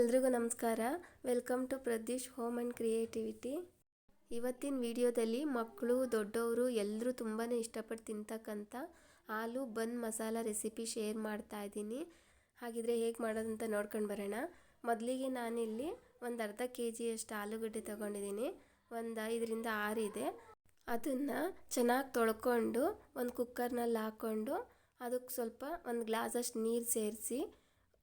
ಎಲ್ರಿಗೂ ನಮಸ್ಕಾರ. Welcome to Pradeesh home and creativity. ಇವತ್ತಿನ ವಿಡಿಯೋದಲ್ಲಿ ಮಕ್ಕಳು, ದೊಡ್ಡವರು ಎಲ್ಲರೂ ತುಂಬಾ ಇಷ್ಟಪಟ್ಟು ತಿಂತಕ್ಕಂಥ ಹಾಲು ಬನ್ ಮಸಾಲ ರೆಸಿಪಿ ಶೇರ್ ಮಾಡ್ತಾ ಇದ್ದೀನಿ. ಹಾಗಿದ್ರೆ ಹೇಗೆ ಮಾಡೋದಂತ ನೋಡ್ಕೊಂಡು ಬರೋಣ. ಮೊದಲಿಗೆ ನಾನಿಲ್ಲಿ ಒಂದು ಅರ್ಧ ಕೆ ಜಿಯಷ್ಟು ಆಲೂಗಡ್ಡೆ ತೊಗೊಂಡಿದ್ದೀನಿ. ಒಂದು ಐದರಿಂದ ಆರಿದೆ ಅದನ್ನು ಚೆನ್ನಾಗಿ ತೊಳ್ಕೊಂಡು ಒಂದು ಕುಕ್ಕರ್ನಲ್ಲಿ ಹಾಕ್ಕೊಂಡು ಅದಕ್ಕೆ ಸ್ವಲ್ಪ ಒಂದು ಗ್ಲಾಸಷ್ಟು ನೀರು ಸೇರಿಸಿ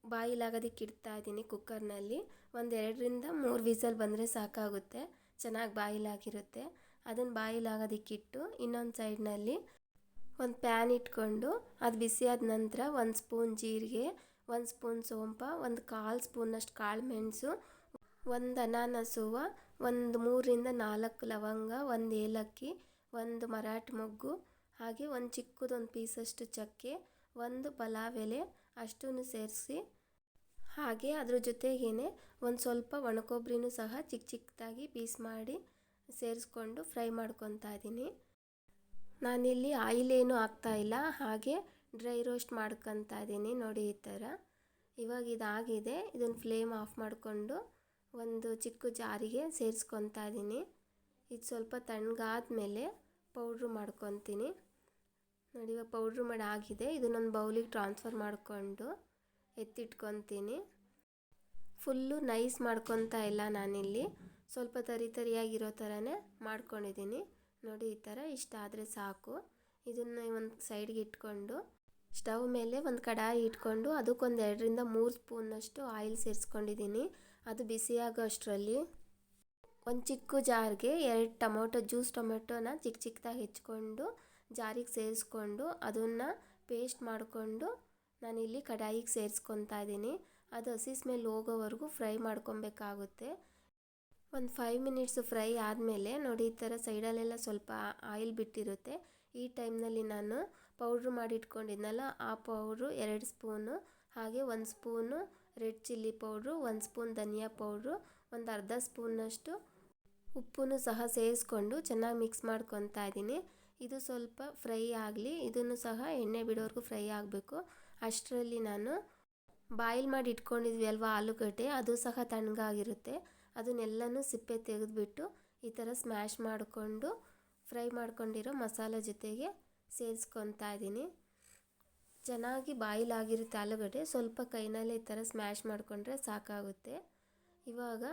ಬಾಯಿಲಾಗೋದಕ್ಕೆ ಇಡ್ತಾ ಇದ್ದೀನಿ ಕುಕ್ಕರ್ನಲ್ಲಿ. ಒಂದು ಎರಡರಿಂದ ಮೂರು ವಿಸಲ್ ಬಂದರೆ ಸಾಕಾಗುತ್ತೆ. ಚೆನ್ನಾಗಿ ಬಾಯಿಲಾಗಿರುತ್ತೆ. ಅದನ್ನು ಬಾಯಿಲಾಗೋದಕ್ಕಿಟ್ಟು ಇನ್ನೊಂದು ಸೈಡ್ನಲ್ಲಿ ಒಂದು ಪ್ಯಾನ್ ಇಟ್ಕೊಂಡು ಅದು ಬಿಸಿಯಾದ ನಂತರ ಒಂದು ಸ್ಪೂನ್ ಜೀರಿಗೆ, ಒಂದು ಸ್ಪೂನ್ ಸೋಂಪ, ಒಂದು ಕಾಲು ಸ್ಪೂನಷ್ಟು ಕಾಳು ಮೆಣಸು, ಒಂದು ಅನಾನಸುವ ಒಂದು ಮೂರರಿಂದ ನಾಲ್ಕು ಲವಂಗ, ಒಂದು ಏಲಕ್ಕಿ, ಒಂದು ಮರಾಠಿ ಮೊಗ್ಗು, ಹಾಗೆ ಒಂದು ಚಿಕ್ಕದೊಂದು ಪೀಸಷ್ಟು ಚಕ್ಕೆ, ಒಂದು ಪಲಾವ್ ಎಲೆ ಅಷ್ಟನ್ನು ಸೇರಿಸಿ, ಹಾಗೆ ಅದ್ರ ಜೊತೆಗೇ ಒಂದು ಸ್ವಲ್ಪ ಒಣಕೊಬ್ಬರಿನೂ ಸಹ ಚಿಕ್ಕ ಚಿಕ್ಕದಾಗಿ ಪೀಸ್ ಮಾಡಿ ಸೇರಿಸ್ಕೊಂಡು ಫ್ರೈ ಮಾಡ್ಕೊತಾ ಇದ್ದೀನಿ ನಾನಿಲ್ಲಿ ಆಯಿಲ್ ಏನೂ ಇಲ್ಲ, ಹಾಗೆ ಡ್ರೈ ರೋಸ್ಟ್ ಮಾಡ್ಕೊತಾ ಇದ್ದೀನಿ ನೋಡಿ ಈ ಥರ. ಇವಾಗ ಇದಾಗಿದೆ ಇದನ್ನು ಫ್ಲೇಮ್ ಆಫ್ ಮಾಡಿಕೊಂಡು ಒಂದು ಚಿಕ್ಕ ಜಾರಿಗೆ ಸೇರಿಸ್ಕೊತಾ ಇದ್ದೀನಿ ಇದು ಸ್ವಲ್ಪ ತಣ್ಣಗಾದ ಮೇಲೆ ಪೌಡ್ರು ಮಾಡ್ಕೊತೀನಿ. ನೋಡಿ, ಇವಾಗ ಪೌಡ್ರು ಮಾಡಿ ಆಗಿದೆ ಇದನ್ನೊಂದು ಬೌಲಿಗೆ ಟ್ರಾನ್ಸ್ಫರ್ ಮಾಡಿಕೊಂಡು ಎತ್ತಿಟ್ಕೊತೀನಿ. ಫುಲ್ಲು ನೈಸ್ ಮಾಡ್ಕೊತಾ ಇಲ್ಲ ನಾನಿಲ್ಲಿ. ಸ್ವಲ್ಪ ತರಿ ತರಿಯಾಗಿರೋ ಥರನೇ ಮಾಡ್ಕೊಂಡಿದ್ದೀನಿ ನೋಡಿ, ಈ ಥರ ಇಷ್ಟ ಆದರೆ ಸಾಕು. ಇದನ್ನು ಒಂದು ಸೈಡ್ಗೆ ಇಟ್ಕೊಂಡು ಸ್ಟವ್ ಮೇಲೆ ಒಂದು ಕಡಾಯಿ ಇಟ್ಕೊಂಡು, ಅದಕ್ಕೊಂದು ಎರಡರಿಂದ ಮೂರು ಸ್ಪೂನಷ್ಟು ಆಯಿಲ್ ಸೇರಿಸ್ಕೊಂಡಿದ್ದೀನಿ ಅದು ಬಿಸಿಯಾಗೋ ಅಷ್ಟರಲ್ಲಿ. ಒಂದು ಚಿಕ್ಕ ಜಾರ್ಗೆ ಎರಡು ಟೊಮೊಟೊ ಜ್ಯೂಸ್ ಟೊಮೆಟೊನ ಚಿಕ್ಕ ಚಿಕ್ಕದಾಗಿ ಹೆಚ್ಕೊಂಡು ಜಾರಿಗೆ ಸೇರಿಸ್ಕೊಂಡು ಅದನ್ನು ಪೇಸ್ಟ್ ಮಾಡಿಕೊಂಡು ನಾನಿಲ್ಲಿ ಕಡಾಯಿಗೆ ಸೇರಿಸ್ಕೊತಾ ಇದ್ದೀನಿ. ಅದು ಹಸಿಸ್ ಮೇಲೆ ಹೋಗೋವರೆಗೂ ಫ್ರೈ ಮಾಡ್ಕೊಬೇಕಾಗುತ್ತೆ. ಒಂದು ಫೈವ್ ಮಿನಿಟ್ಸು ಫ್ರೈ ಆದಮೇಲೆ ನೋಡಿ ಈ ಥರ ಸೈಡಲ್ಲೆಲ್ಲ ಸ್ವಲ್ಪ ಆಯಿಲ್ ಬಿಟ್ಟಿರುತ್ತೆ. ಈ ಟೈಮ್ನಲ್ಲಿ ನಾನು ಪೌಡ್ರ್ ಮಾಡಿಟ್ಕೊಂಡಿದ್ನಲ್ಲ, ಆ ಪೌಡ್ರು ಎರಡು ಸ್ಪೂನು ಹಾಗೆ ಒಂದು ಸ್ಪೂನು ರೆಡ್ ಚಿಲ್ಲಿ ಪೌಡ್ರು ಒಂದು ಸ್ಪೂನ್ ಧನಿಯಾ ಪೌಡ್ರು ಒಂದು ಅರ್ಧ ಸ್ಪೂನಷ್ಟು ಉಪ್ಪನ್ನು ಸಹ ಸೇರಿಸ್ಕೊಂಡು ಚೆನ್ನಾಗಿ ಮಿಕ್ಸ್ ಮಾಡ್ಕೊತಾ ಇದ್ದೀನಿ. ಇದು ಸ್ವಲ್ಪ ಫ್ರೈ ಆಗಲಿ, ಇದನ್ನು ಸಹ ಎಣ್ಣೆ ಬಿಡೋವರೆಗೂ ಫ್ರೈ ಆಗಬೇಕು. ಅಷ್ಟರಲ್ಲಿ ನಾನು ಬಾಯಿಲ್ ಮಾಡಿ ಇಟ್ಕೊಂಡಿದ್ವಿ ಅಲ್ವಾ ಆಲೂಗಡ್ಡೆ, ಅದು ಸಹ ತಣ್ಣಗಾಗಿರುತ್ತೆ ಅದನ್ನೆಲ್ಲನೂ ಸಿಪ್ಪೆ ತೆಗೆದುಬಿಟ್ಟು ಈ ಥರ ಸ್ಮ್ಯಾಶ್ ಮಾಡಿಕೊಂಡು, ಫ್ರೈ ಮಾಡ್ಕೊಂಡಿರೋ ಮಸಾಲೆ ಜೊತೆಗೆ ಸೇರಿಸ್ಕೊತಾ ಇದ್ದೀನಿ. ಚೆನ್ನಾಗಿ ಬಾಯಿಲ್ ಆಗಿರುತ್ತೆ ಆಲೂಗಡ್ಡೆ, ಸ್ವಲ್ಪ ಕೈನಲ್ಲೇ ಈ ಥರ ಸ್ಮ್ಯಾಶ್ ಮಾಡಿಕೊಂಡ್ರೆ ಸಾಕಾಗುತ್ತೆ. ಇವಾಗ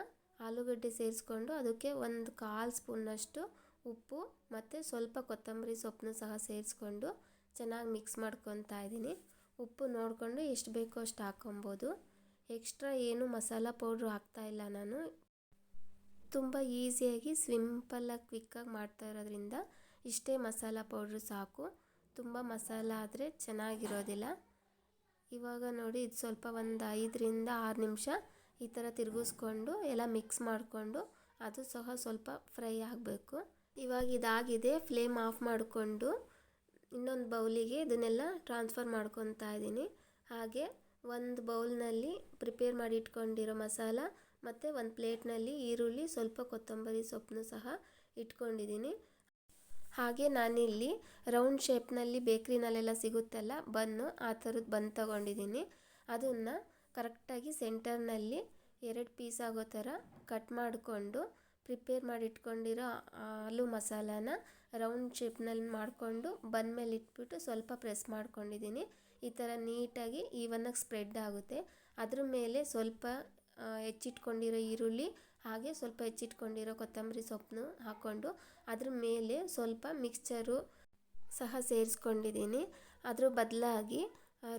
ಆಲೂಗಡ್ಡೆ ಸೇರಿಸ್ಕೊಂಡು ಅದಕ್ಕೆ ಒಂದು ಕಾಲು ಸ್ಪೂನಷ್ಟು ಉಪ್ಪು ಮತ್ತು ಸ್ವಲ್ಪ ಕೊತ್ತಂಬರಿ ಸೊಪ್ಪನ್ನು ಸಹ ಸೇರಿಸ್ಕೊಂಡು ಚೆನ್ನಾಗಿ ಮಿಕ್ಸ್ ಮಾಡ್ಕೊತಾ ಇದ್ದೀನಿ. ಉಪ್ಪು ನೋಡಿಕೊಂಡು ಎಷ್ಟು ಬೇಕೋ ಅಷ್ಟು ಹಾಕ್ಕೊಬೋದು. ಎಕ್ಸ್ಟ್ರಾ ಏನು ಮಸಾಲ ಪೌಡ್ರು ಹಾಕ್ತಾಯಿಲ್ಲ ನಾನು. ತುಂಬ ಈಸಿಯಾಗಿ ಸಿಂಪಲ್ಲಾಗಿ ಕ್ವಿಕ್ಕಾಗಿ ಮಾಡ್ತಾ ಇರೋದ್ರಿಂದ ಇಷ್ಟೇ ಮಸಾಲ ಪೌಡ್ರು ಸಾಕು. ತುಂಬ ಮಸಾಲ ಆದರೆ ಚೆನ್ನಾಗಿರೋದಿಲ್ಲ. ಇವಾಗ ನೋಡಿ ಇದು ಸ್ವಲ್ಪ ಒಂದು ಐದರಿಂದ ಆರು ನಿಮಿಷ ಈ ಥರ ತಿರುಗಿಸ್ಕೊಂಡು ಎಲ್ಲ ಮಿಕ್ಸ್ ಮಾಡಿಕೊಂಡು ಅದು ಸಹ ಸ್ವಲ್ಪ ಫ್ರೈ ಆಗಬೇಕು. ಇವಾಗ ಇದಾಗಿದೆ ಫ್ಲೇಮ್ ಆಫ್ ಮಾಡಿಕೊಂಡು ಇನ್ನೊಂದು ಬೌಲಿಗೆ ಇದನ್ನೆಲ್ಲ ಟ್ರಾನ್ಸ್ಫರ್ ಮಾಡ್ಕೊತಾ ಇದ್ದೀನಿ. ಹಾಗೆ ಒಂದು ಬೌಲ್ನಲ್ಲಿ ಪ್ರಿಪೇರ್ ಮಾಡಿ ಇಟ್ಕೊಂಡಿರೋ ಮಸಾಲ ಮತ್ತು ಒಂದು ಪ್ಲೇಟ್ನಲ್ಲಿ ಈರುಳ್ಳಿ, ಸ್ವಲ್ಪ ಕೊತ್ತಂಬರಿ ಸೊಪ್ಪನ್ನು ಸಹ ಇಟ್ಕೊಂಡಿದ್ದೀನಿ. ಹಾಗೆ ನಾನಿಲ್ಲಿ ರೌಂಡ್ ಶೇಪ್ನಲ್ಲಿ ಬೇಕ್ರಿನಲ್ಲೆಲ್ಲ ಸಿಗುತ್ತಲ್ಲ, ಬನ್ನು ಆ ಥರದ್ದು ಬನ್ ತಗೊಂಡಿದ್ದೀನಿ. ಅದನ್ನು ಕರೆಕ್ಟಾಗಿ ಸೆಂಟರ್ನಲ್ಲಿ ಎರಡು ಪೀಸ್ ಆಗೋ ಥರ ಕಟ್ ಮಾಡಿಕೊಂಡು ಪ್ರಿಪೇರ್ ಮಾಡಿ ಇಟ್ಕೊಂಡಿರೋ ಆಲೂ ಮಸಾಲಾನ ರೌಂಡ್ ಶೇಪ್ನಲ್ಲಿ ಮಾಡಿಕೊಂಡು ಬನ್ ಮೇಲೆ ಇಟ್ಬಿಟ್ಟು ಸ್ವಲ್ಪ ಪ್ರೆಸ್ ಮಾಡ್ಕೊಂಡಿದ್ದೀನಿ ಈ ಥರ ನೀಟಾಗಿ ಈವನ್ನಾಗಿ ಸ್ಪ್ರೆಡ್ ಆಗುತ್ತೆ. ಅದ್ರ ಮೇಲೆ ಸ್ವಲ್ಪ ಹೆಚ್ಚಿಟ್ಕೊಂಡಿರೋ ಈರುಳ್ಳಿ, ಹಾಗೆ ಸ್ವಲ್ಪ ಹೆಚ್ಚಿಟ್ಕೊಂಡಿರೋ ಕೊತ್ತಂಬರಿ ಸೊಪ್ಪನ್ನು ಹಾಕ್ಕೊಂಡು ಅದ್ರ ಮೇಲೆ ಸ್ವಲ್ಪ ಮಿಕ್ಸ್ಚರು ಸಹ ಸೇರಿಸ್ಕೊಂಡಿದ್ದೀನಿ ಅದ್ರ ಬದಲಾಗಿ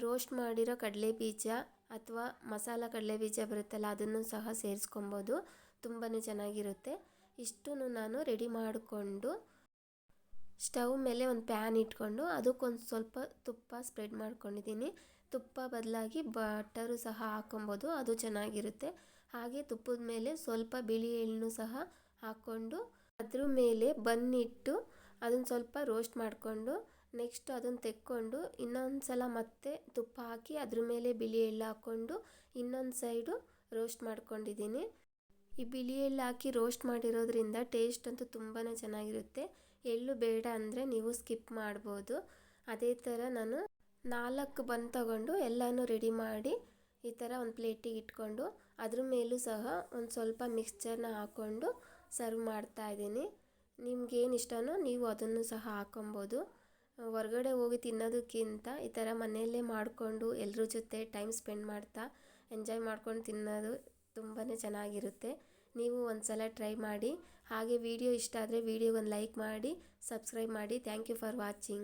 ರೋಸ್ಟ್ ಮಾಡಿರೋ ಕಡಲೆ ಬೀಜ ಅಥವಾ ಮಸಾಲ ಕಡಲೆ ಬೀಜ ಬರುತ್ತಲ್ಲ ಅದನ್ನು ಸಹ ಸೇರಿಸ್ಕೊಬೋದು. ತುಂಬಾ ಚೆನ್ನಾಗಿರುತ್ತೆ. ಇಷ್ಟನ್ನು ನಾನು ರೆಡಿ ಮಾಡಿಕೊಂಡು ಸ್ಟವ್ ಮೇಲೆ ಒಂದು ಪ್ಯಾನ್ ಇಟ್ಕೊಂಡು ಅದಕ್ಕೊಂದು ಸ್ವಲ್ಪ ತುಪ್ಪ ಸ್ಪ್ರೆಡ್ ಮಾಡ್ಕೊಂಡಿದ್ದೀನಿ. ತುಪ್ಪ ಬದಲಾಗಿ ಬಟರು ಸಹ ಹಾಕೊಬೋದು ಅದು ಚೆನ್ನಾಗಿರುತ್ತೆ. ಹಾಗೆ ತುಪ್ಪದ ಮೇಲೆ ಸ್ವಲ್ಪ ಬಿಳಿ ಎಳ್ಳು ಸಹ ಹಾಕ್ಕೊಂಡು ಅದ್ರ ಮೇಲೆ ಬನ್ನಿಟ್ಟು ಅದನ್ನು ಸ್ವಲ್ಪ ರೋಸ್ಟ್ ಮಾಡಿಕೊಂಡು ನೆಕ್ಸ್ಟ್ ಅದನ್ನು ತೆಕ್ಕೊಂಡು ಇನ್ನೊಂದು ಸಲ ಮತ್ತೆ ತುಪ್ಪ ಹಾಕಿ ಅದ್ರ ಮೇಲೆ ಬಿಳಿ ಎಳ್ಳು ಹಾಕ್ಕೊಂಡು ಇನ್ನೊಂದು ಸೈಡು ರೋಸ್ಟ್ ಮಾಡ್ಕೊಂಡಿದ್ದೀನಿ. ಈ ಬಿಳಿ ಎಳ್ಳು ಹಾಕಿ ರೋಸ್ಟ್ ಮಾಡಿರೋದ್ರಿಂದ ಟೇಸ್ಟ್ ಅಂತೂ ತುಂಬಾ ಚೆನ್ನಾಗಿರುತ್ತೆ. ಎಳ್ಳು ಬೇಡ ಅಂದರೆ ನೀವು ಸ್ಕಿಪ್ ಮಾಡ್ಬೋದು. ಅದೇ ಥರ ನಾನು ನಾಲ್ಕು ಬನ್ ತಗೊಂಡು ಎಲ್ಲನೂ ರೆಡಿ ಮಾಡಿ ಈ ಥರ ಒಂದು ಪ್ಲೇಟಿಗೆ ಇಟ್ಕೊಂಡು ಅದ್ರ ಮೇಲೂ ಸಹ ಒಂದು ಸ್ವಲ್ಪ ಮಿಕ್ಸ್ಚರ್ನ ಹಾಕ್ಕೊಂಡು ಸರ್ವ್ ಮಾಡ್ತಾ ಇದ್ದೀನಿ. ನಿಮ್ಗೇನು ಇಷ್ಟನೋ ನೀವು ಅದನ್ನು ಸಹ ಹಾಕೊಬೋದು. ಹೊರಗಡೆ ಹೋಗಿ ತಿನ್ನೋದಕ್ಕಿಂತ ಈ ಥರ ಮನೆಯಲ್ಲೇ ಮಾಡಿಕೊಂಡು ಎಲ್ಲರ ಜೊತೆ ಟೈಮ್ ಸ್ಪೆಂಡ್ ಮಾಡ್ತಾ ಎಂಜಾಯ್ ಮಾಡ್ಕೊಂಡು ತಿನ್ನೋದು ತುಂಬಾ ಚೆನ್ನಾಗಿರುತ್ತೆ. ನೀವು ಒಂದು ಸಲ ಟ್ರೈ ಮಾಡಿ, ಹಾಗೆ ವಿಡಿಯೋ ಇಷ್ಟ ಆದರೆ ವಿಡಿಯೋಗೊಂದು ಲೈಕ್ ಮಾಡಿ ಸಬ್ಸ್ಕ್ರೈಬ್ ಮಾಡಿ. Thank you for watching